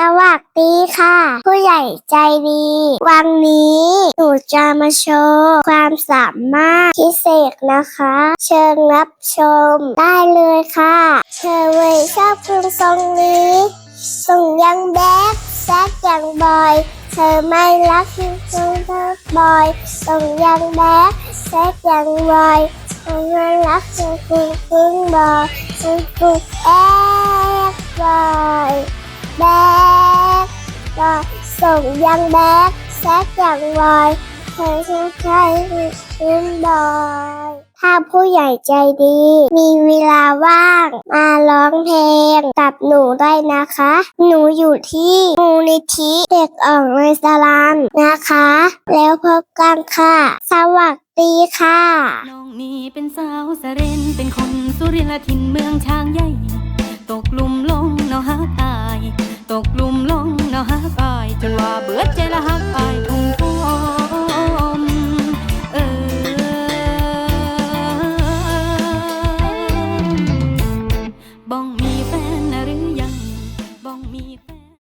สวัสดีค่ะ ผู้ใหญ่ใจดี วันนี้หนูจะมาโชว์ความสามารถพิเศษนะคะ เชิญรับชมได้เลยค่ะเธอเวยชอบเพลงทรงนี้ส่งยังแบดแซดยังบอย เธอไม่รักที่ทรงเธอบอยส่งยังแบดแซดยังบอยเธอไม่รักเธอคุณคุณบอยเธอคุณแอบอย ส่งยังแบกแซกอยังวอยเธอจะใช้ขึ้นบอยถ้าผู้ใหญ่ใจดี มีเวลาว่าง มาร้องเพลงกับหนูได้นะคะ หนูอยู่ที่มูลนิธิเด็กอ่อนในสลามนะคะ แล้วพบกันค่ะ สวัสดีค่ะ น้องนี่เป็นสาวสะเรนเป็นคนสุรินทร์ละถิ่นเมืองช้างใหญ่ จนว่าเบื่อใจละหักอาย